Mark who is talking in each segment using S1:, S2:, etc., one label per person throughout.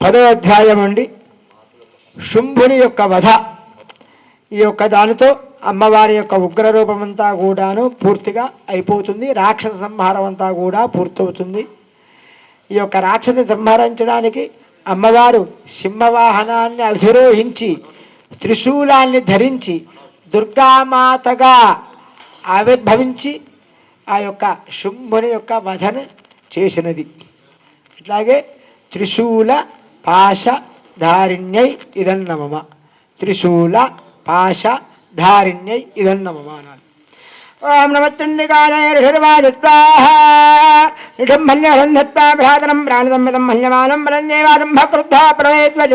S1: పదో అధ్యాయం అండి. శుంభుని యొక్క వధ. ఈ యొక్క దానితో అమ్మవారి యొక్క ఉగ్ర రూపమంతా కూడాను పూర్తిగా అయిపోతుంది. రాక్షస సంహారం అంతా కూడా పూర్తవుతుంది. ఈ యొక్క రాక్షసి సంహరించడానికి అమ్మవారు సింహవాహనాన్ని అధిరోహించి త్రిశూలాన్ని ధరించి దుర్గామాతగా ఆవిర్భవించి ఆ యొక్క శుంభుని యొక్క వధను చేసినది. అట్లాగే త్రిశూల పాశధారిణ్యై ఇదన్నమమ త్రిశూల పాశధారిణ్యై ఇదన్నమమ అనాలి ఓం నమత్తుండికాలయ ఋషిర్వాదిత్వాహ మిదం మల్యమానం బలందేవారంభ క్రుద్ధ ప్రవేత్వజ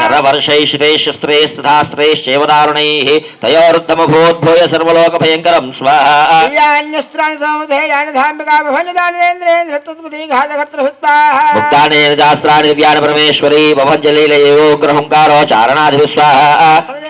S2: శరవర్షైషితైశ్చస్త్రైస్తథాస్త్రైశ్చైవ
S1: దారుణైః తయోరుద్ధమభూద్భూయ సర్వలోకభయంకరం స్వాహాన్యస్త్రాణి దివ్యాన పరమేశ్వరీ భవంజలీలయోగ్రహంకారో చారణాధిభిస్వాహ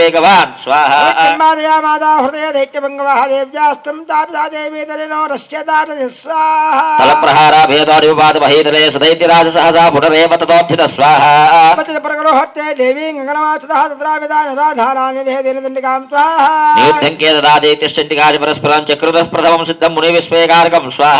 S1: వేగవాన్ స్వాహ. మాదయా మాదా హృదయ దైత్యభంగవ స్వాహ.
S2: తలప్రహార
S1: భేదోడిపాద మహీతలే పరస్పరం చక్రుతః ప్రథమం సిద్ధం ముని విస్వేకారకం స్వాహ.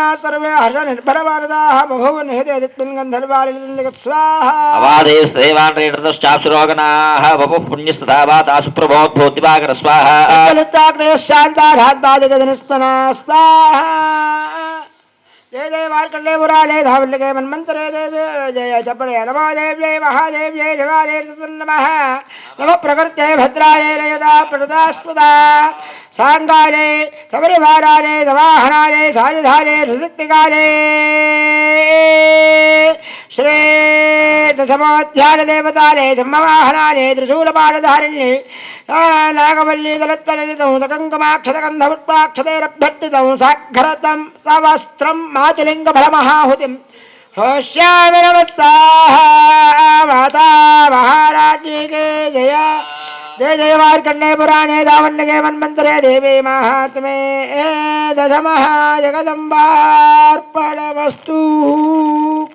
S1: जना
S2: सर्वे हर्ष निर्भर वारदाः बभूवन् हे देदित्मिन् गन्धर्वालिलिजगत् स्वाहा अवादेस्तेवान्रेणतश्चाप्सुरोगणाः वपुः पुण्यस्तथा वा तासु प्रभोद्भूतिभाकर स्वाहा
S1: स्वाहा जय जय वार्कण्डे पुराणे धावल्लिके मन्मन्तरे देवे, जय चपणे नमो देव्यै महादेव्यै शिवाने नम। नमः प्रकृते भद्राणे नयदा प्रणतास्पदा साङ्गाने समरिभाराणे समाहनाने सारिधारे सुदुक्तिकाले श्री శ్రీ దశమోధ్యాన దేవతాలే ధర్మవాహనాలే త్రిశూలపాణధారిణ్యే నాగవల్లీ దళత్వలలితం సకంకమాక్షతగంధపుష్పాక్షతైరభ్యర్థితం సాఘరతం సవస్త్రం మాతులింగ ఫలమహాహుతిం హోష్యామి మాతా మహారాజ్ఞీకే జయ జయ జయ మార్కండే పురాణే దావన్నగే మన్మంతరే దేవీ మహాత్మే దశమః జగదంబార్పణమస్తు